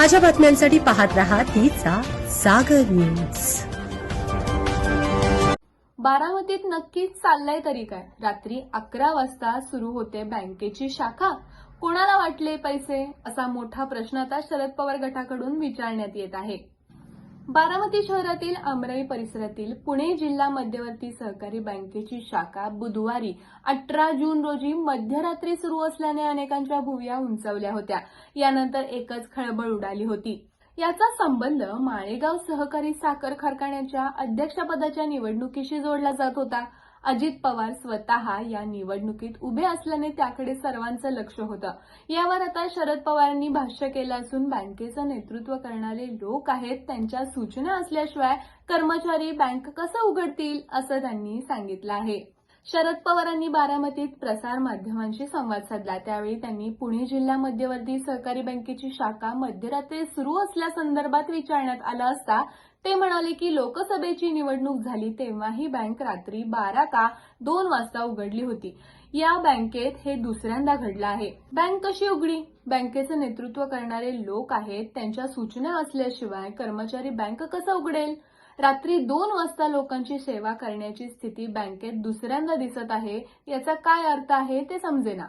ताज्या बातम्यांसाठी पाहत राहा तिचा सागर न्यूज. बारामतीत नक्कीच चाललंय तरी काय? रात्री अकरा वाजता सुरू होते बँकेची शाखा. कोणाला वाटले पैसे? असा मोठा प्रश्न आता शरद पवार गटाकडून विचारण्यात येत आहे. बारामती शहरातील अमराई परिसरातील पुणे जिल्हा मध्यवर्ती सहकारी बँकेची शाखा बुधवारी अठरा जून रोजी मध्यरात्री सुरू असल्याने अनेकांच्या भुवया उंचावल्या होत्या. यानंतर एकच खळबळ उडाली होती. याचा संबंध माळेगाव सहकारी साखर कारखान्याच्या अध्यक्षपदाच्या निवडणुकीशी जोडला जात होता. अजित पवार स्वतः या निवडणुकीत उभे असल्याने त्याकडे सर्वांचं लक्ष होतं. यावर आता शरद पवारांनी भाष्य केलं असून बँकेचं नेतृत्व करणारे लोक आहेत त्यांच्या सूचना असल्याशिवाय कर्मचारी बँक कसं उघडतील असं त्यांनी सांगितलं आहे. शरद पवारांनी बारामतीत प्रसार माध्यमांशी संवाद साधला. त्यावेळी त्यांनी पुणे जिल्हा मध्यवर्ती सहकारी बँकेची शाखा मध्यरात्री सुरू असल्यासंदर्भात विचारण्यात आलं असता ते म्हणाले की लोकसभेची निवडणूक झाली तेव्हा ही बँक रात्री बारा का दोन वाजता उघडली होती. या बँकेत हे दुसऱ्यांदा घडलं आहे. बँक कशी उघडी? बँकेचं नेतृत्व करणारे लोक आहेत त्यांच्या सूचना असल्याशिवाय कर्मचारी बँक कसं उघडेल? रात्री दोन वाजता लोकांची सेवा करण्याची स्थिती बँकेत दुसऱ्यांदा दिसत आहे याचा काय अर्थ आहे ते समजेना.